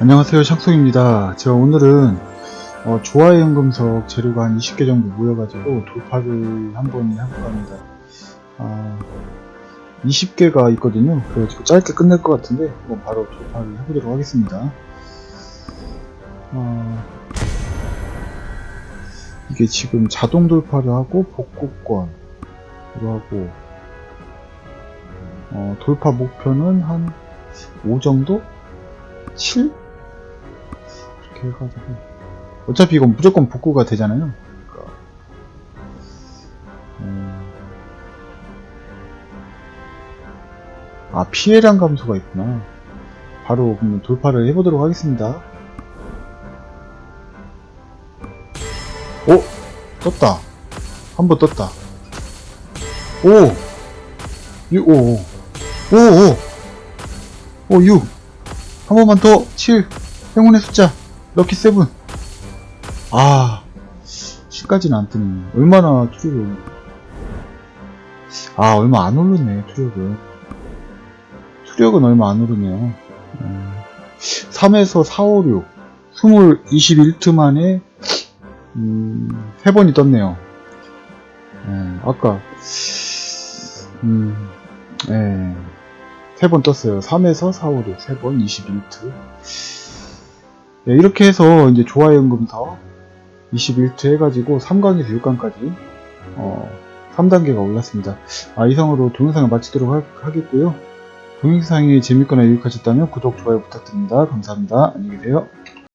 안녕하세요 샥송입니다. 제가 오늘은 어, 조화의 연금석 재료가 한 20개 정도 모여가지고 돌파를 한번 해볼까 합니다. 아, 20개가 있거든요. 그래가지고 짧게 끝낼 것 같은데 한번 바로 돌파를 해보도록 하겠습니다. 아, 이게 지금 자동 돌파를 하고 복구권 이거 하고 어, 돌파 목표는 한 5 정도? 7? 이렇게 해가지고 어차피 이건 무조건 복구가 되잖아요 그러니까 음. 아 피해량 감소가 있구나 바로 그러면 돌파를 해보도록 하겠습니다 오! 떴다 한 번 떴다 오! 유, 오, 오, 오, 오, 6. 한 번만 더, 7. 행운의 숫자, 럭키 세븐. 아, 10까지는 안 뜨네. 얼마나 투력을. 아, 얼마 안 오르네, 투력은. 투력은 얼마 안 오르네요. 음, 3에서 4, 5, 6. 20, 21트 만에, 음, 3번이 떴네요. 예, 아까, 음, 예. 세 번 떴어요. 3에서 4, 5, 6, 3번, 21트. 예, 이렇게 해서 이제 조화연금서 21트 해가지고 3강에서 6강까지, 어, 3단계가 올랐습니다. 아, 이상으로 동영상을 마치도록 하, 하겠고요. 동영상이 재밌거나 유익하셨다면 구독, 좋아요 부탁드립니다. 감사합니다. 안녕히 계세요.